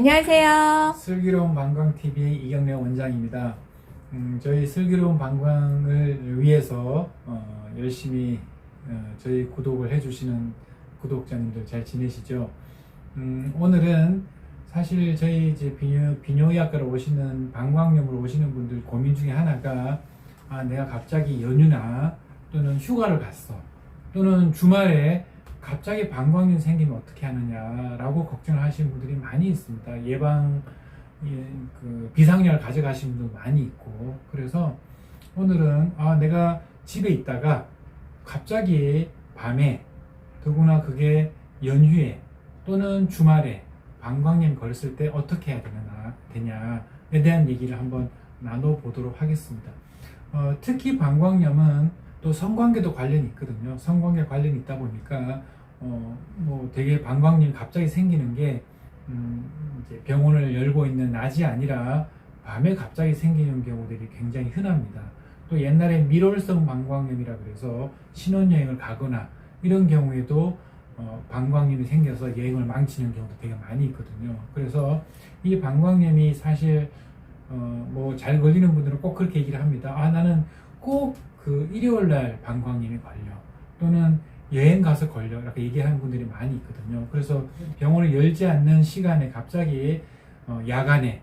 안녕하세요. 슬기로운 방광 TV의 이경래 원장입니다. 음, 저희 슬기로운 방광을 위해서 어, 열심히 어, 저희 구독을 해주시는 구독자님들 잘 지내시죠? 음, 오늘은 사실 저희 이제 비뇨, 비뇨의학과로 오시는 방광염으로 오시는 분들 고민 중에 하나가 아, 내가 갑자기 연휴나 또는 휴가를 갔어 또는 주말에 갑자기 방광염 생기면 어떻게 하느냐라고 걱정을 하시는 분들이 많이 있습니다. 예방 예, 그 비상약을 가져가시는 분도 많이 있고 그래서 오늘은 아 내가 집에 있다가 갑자기 밤에 더구나 그게 연휴에 또는 주말에 방광염 걸렸을 때 어떻게 해야 되나 되냐에 대한 얘기를 한번 나눠보도록 하겠습니다. 어, 특히 방광염은 또 성관계도 관련이 있거든요. 성관계 관련이 있다 보니까 어, 뭐 되게 방광염이 갑자기 생기는 게 음, 이제 병원을 열고 있는 낮이 아니라 밤에 갑자기 생기는 경우들이 굉장히 흔합니다. 또 옛날에 밀월성 방광염이라 그래서 신혼여행을 가거나 이런 경우에도 어, 방광염이 생겨서 여행을 망치는 경우도 되게 많이 있거든요. 그래서 이 방광염이 사실 어, 뭐 잘 걸리는 분들은 꼭 그렇게 얘기를 합니다. 아 나는 꼭 그 일요일 날 방광염이 걸려 또는 여행 가서 걸려 이렇게 얘기하는 분들이 많이 있거든요. 그래서 병원을 열지 않는 시간에 갑자기 어, 야간에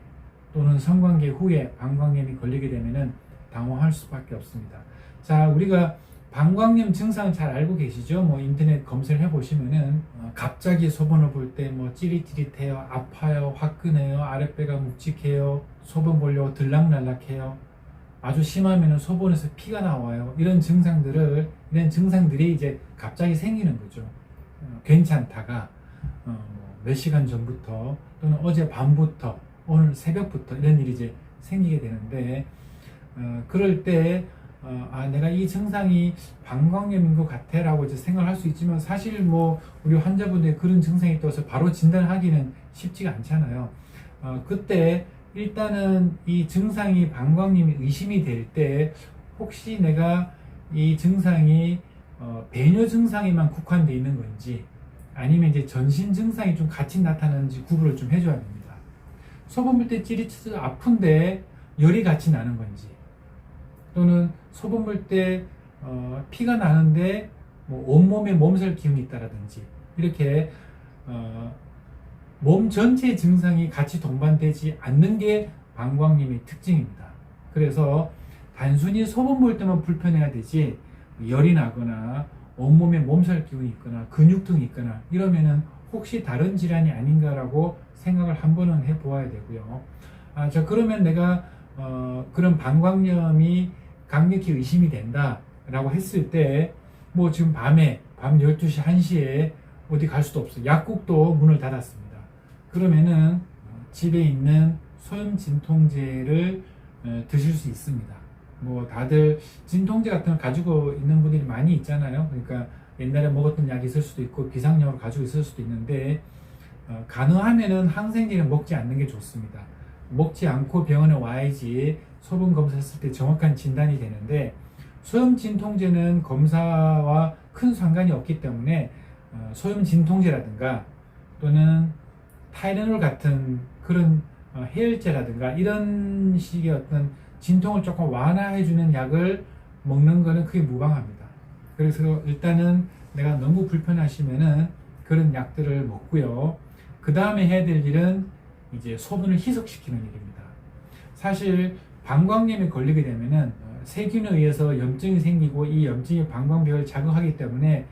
또는 성관계 후에 방광염이 걸리게 되면은 당황할 수밖에 없습니다. 자, 우리가 방광염 증상 잘 알고 계시죠? 뭐 인터넷 검색을 해보시면은 어, 갑자기 소변을 볼 때 뭐 찌릿찌릿해요, 아파요, 화끈해요, 아랫배가 묵직해요, 소변 보려고 들락날락해요. 아주 심하면은 소변에서 피가 나와요. 이런 증상들을 이런 증상들이 이제 갑자기 생기는 거죠. 어, 괜찮다가 어, 뭐몇 시간 전부터 또는 어제 밤부터 오늘 새벽부터 이런 일이 이제 생기게 되는데 어, 그럴 때 어, 아 내가 이 증상이 방광염인 것 같아 라고 이제 생각할 수 있지만 사실 뭐 우리 환자분들이 그런 증상이 떠서 바로 진단하기는 쉽지가 않잖아요. 어, 그때 일단은 이 증상이 방광염이 의심이 될 때 혹시 내가 이 증상이 어, 배뇨 증상에만 국한되어 있는 건지 아니면 이제 전신 증상이 좀 같이 나타나는지 구분을 좀 해줘야 됩니다. 소변 볼 때 찌릿찌릿 아픈데 열이 같이 나는 건지 또는 소변 볼 때 어, 피가 나는데 뭐 온몸에 몸살 기운이 있다라든지 이렇게 어, 몸 전체 증상이 같이 동반되지 않는 게 방광염의 특징입니다. 그래서 단순히 소변 볼 때만 불편해야 되지 열이 나거나 온몸에 몸살 기운이 있거나 근육통이 있거나 이러면은 혹시 다른 질환이 아닌가라고 생각을 한 번은 해보아야 되고요. 아, 자 그러면 내가 어, 그런 방광염이 강력히 의심이 된다라고 했을 때 뭐 지금 밤에 밤 12시 1시에 어디 갈 수도 없어. 약국도 문을 닫았습니다. 그러면은 집에 있는 소염 진통제를 어, 드실 수 있습니다. 뭐 다들 진통제 같은 걸 가지고 있는 분들이 많이 있잖아요. 그러니까 옛날에 먹었던 약이 있을 수도 있고 비상약으로 가지고 있을 수도 있는데 어, 가능하면은 항생제는 먹지 않는 게 좋습니다. 먹지 않고 병원에 와야지 소변 검사했을 때 정확한 진단이 되는데 소염 진통제는 검사와 큰 상관이 없기 때문에 어, 소염 진통제라든가 또는 타이레놀 같은 그런 어, 해열제라든가 이런 식의 어떤 진통을 조금 완화해주는 약을 먹는 거는 크게 무방합니다. 그래서 일단은 내가 너무 불편하시면은 그런 약들을 먹고요. 그 다음에 해야 될 일은 이제 소변을 희석시키는 일입니다. 사실 방광염에 걸리게 되면은 어, 세균에 의해서 염증이 생기고 이 염증이 방광벽을 자극하기 때문에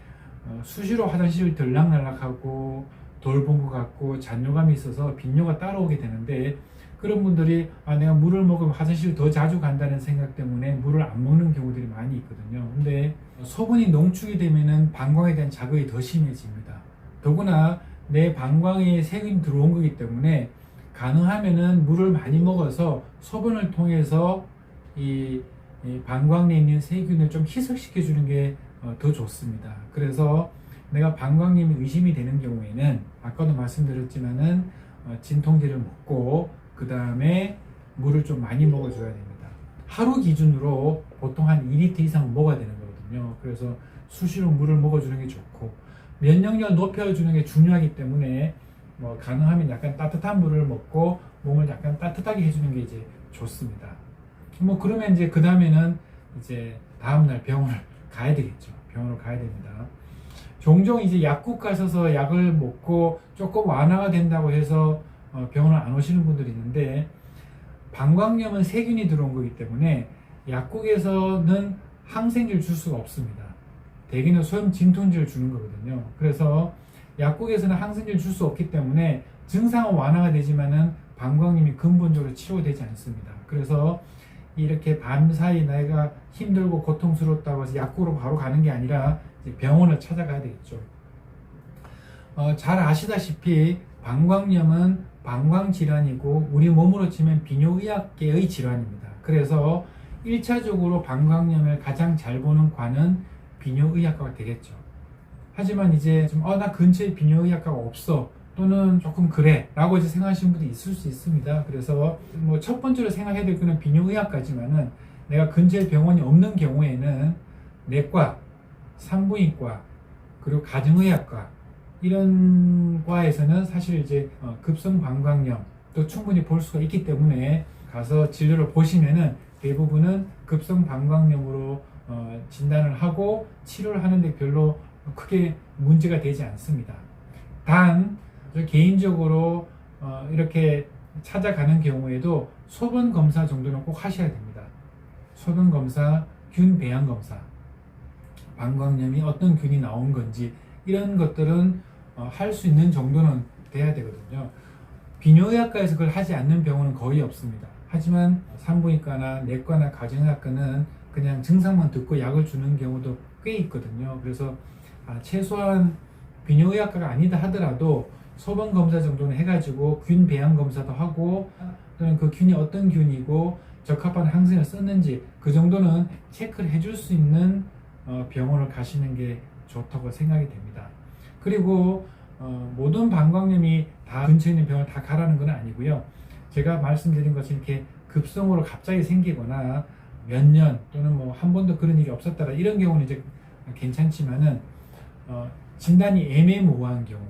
어, 수시로 화장실을 들락날락하고 돌본 것 같고 잔뇨감이 있어서 빈뇨가 따라오게 되는데 그런 분들이 아 내가 물을 먹으면 화장실 더 자주 간다는 생각 때문에 물을 안 먹는 경우들이 많이 있거든요. 근데 소변이 농축이 되면은 방광에 대한 자극이 더 심해집니다. 더구나 내 방광에 세균이 들어온 거기 때문에 가능하면은 물을 많이 먹어서 소변을 통해서 이, 이 방광에 있는 세균을 좀 희석시켜 주는 게 더 좋습니다. 그래서 내가 방광염이 의심이 되는 경우에는 아까도 말씀드렸지만은 어, 진통제를 먹고 그 다음에 물을 좀 많이 먹어줘야 됩니다. 하루 기준으로 보통 한 2리터 이상 먹어야 되는 거거든요. 그래서 수시로 물을 먹어주는 게 좋고 면역력을 높여주는 게 중요하기 때문에 뭐 가능하면 약간 따뜻한 물을 먹고 몸을 약간 따뜻하게 해주는 게 이제 좋습니다. 뭐 그러면 이제 그 다음에는 이제 다음날 병원을 가야 되겠죠. 병원을 가야 됩니다. 종종 이제 약국 가셔서 약을 먹고 조금 완화가 된다고 해서 어, 병원을 안 오시는 분들이 있는데 방광염은 세균이 들어온 거기 때문에 약국에서는 항생제를 줄 수가 없습니다. 대개는 소염 진통제를 주는 거거든요. 그래서 약국에서는 항생제를 줄 수 없기 때문에 증상은 완화가 되지만은 방광염이 근본적으로 치료되지 않습니다. 그래서 이렇게 밤사이 내가 힘들고 고통스럽다고 해서 약국으로 바로 가는 게 아니라 병원을 찾아가야 되겠죠. 어, 잘 아시다시피 방광염은 방광 질환이고 우리 몸으로 치면 비뇨의학계의 질환입니다. 그래서 1차적으로 방광염을 가장 잘 보는 과는 비뇨의학과가 되겠죠. 하지만 이제 좀, 어, 나 근처에 비뇨의학과가 없어. 또는 조금 그래. 라고 이제 생각하시는 분도 있을 수 있습니다. 그래서 뭐 첫 번째로 생각해야 될 거는 비뇨의학과지만은 내가 근처에 병원이 없는 경우에는 내과, 산부인과, 그리고 가정의학과, 이런 과에서는 사실 이제 어, 급성 방광염도 충분히 볼 수가 있기 때문에 가서 진료를 보시면은 대부분은 급성 방광염으로 어, 진단을 하고 치료를 하는데 별로 크게 문제가 되지 않습니다. 단저 개인적으로 어, 이렇게 찾아가는 경우에도 소변 검사 정도는 꼭 하셔야 됩니다. 소변 검사, 균 배양 검사, 방광염이 어떤 균이 나온 건지 이런 것들은 어, 할 수 있는 정도는 돼야 되거든요. 비뇨의학과에서 그걸 하지 않는 병원은 거의 없습니다. 하지만 산부인과나 내과나 가정의학과는 그냥 증상만 듣고 약을 주는 경우도 꽤 있거든요. 그래서 아, 최소한 비뇨의학과가 아니다 하더라도 소변 검사 정도는 해가지고 균 배양 검사도 하고 또는 그 균이 어떤 균이고 적합한 항생을 썼는지 그 정도는 체크를 해줄 수 있는 어, 병원을 가시는 게 좋다고 생각이 됩니다. 그리고 어, 모든 방광염이 다 근처에 있는 병원 다 가라는 건 아니고요. 제가 말씀드린 것처럼 이렇게 급성으로 갑자기 생기거나 몇 년 또는 뭐 한 번도 그런 일이 없었다라 이런 경우는 이제 괜찮지만은 어, 진단이 애매모호한 경우,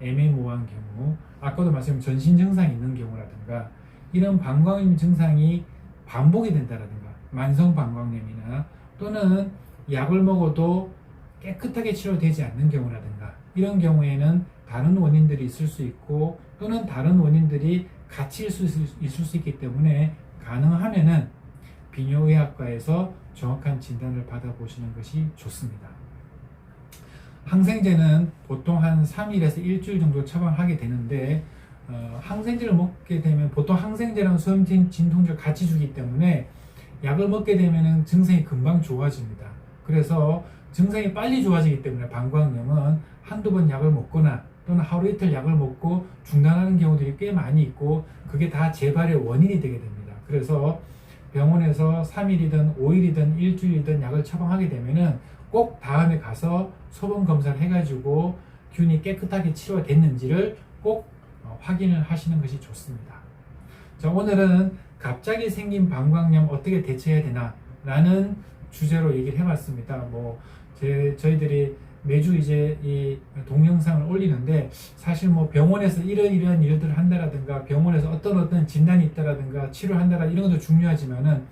애매모호한 경우, 아까도 말씀드린 전신 증상이 있는 경우라든가 이런 방광염 증상이 반복이 된다라든가 만성 방광염이나 또는 약을 먹어도 깨끗하게 치료되지 않는 경우라든가 이런 경우에는 다른 원인들이 있을 수 있고 또는 다른 원인들이 같이 있을 수, 있을 수 있기 때문에 가능하면은 비뇨의학과에서 정확한 진단을 받아보시는 것이 좋습니다. 항생제는 보통 한 3일에서 일주일 정도 처방하게 되는데 어, 항생제를 먹게 되면 보통 항생제랑 소염 진- 진통제를 같이 주기 때문에 약을 먹게 되면 증상이 금방 좋아집니다. 그래서 증상이 빨리 좋아지기 때문에 방광염은 한두 번 약을 먹거나 또는 하루 이틀 약을 먹고 중단하는 경우들이 꽤 많이 있고 그게 다 재발의 원인이 되게 됩니다. 그래서 병원에서 3일이든 5일이든 일주일이든 약을 처방하게 되면은 꼭 다음에 가서 소변 검사를 해가지고 균이 깨끗하게 치료가 됐는지를 꼭 어, 확인을 하시는 것이 좋습니다. 자, 오늘은 갑자기 생긴 방광염 어떻게 대처해야 되나 라는 주제로 얘기를 해봤습니다. 뭐, 제, 저희들이 매주 이제 이 동영상을 올리는데 사실 뭐 병원에서 이런 이러한 일들을 한다라든가 병원에서 어떤 어떤 진단이 있다라든가 치료를 한다라 이런 것도 중요하지만은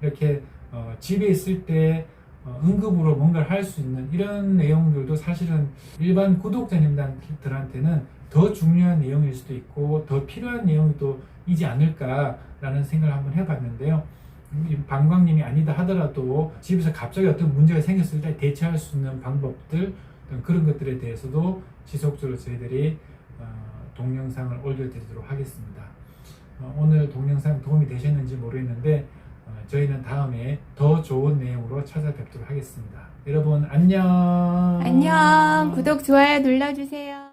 이렇게 어, 집에 있을 때 어, 응급으로 뭔가를 할 수 있는 이런 내용들도 사실은 일반 구독자님들한테는 더 중요한 내용일 수도 있고 더 필요한 내용이 또 이지 않을까라는 생각을 한번 해봤는데요. 이 방광염이 아니다 하더라도 집에서 갑자기 어떤 문제가 생겼을 때 대처할 수 있는 방법들 그런 것들에 대해서도 지속적으로 저희들이 어, 동영상을 올려드리도록 하겠습니다. 어, 오늘 동영상 도움이 되셨는지 모르겠는데 어, 저희는 다음에 더 좋은 내용으로 찾아뵙도록 하겠습니다. 여러분 안녕. 안녕. 구독, 좋아요 눌러주세요.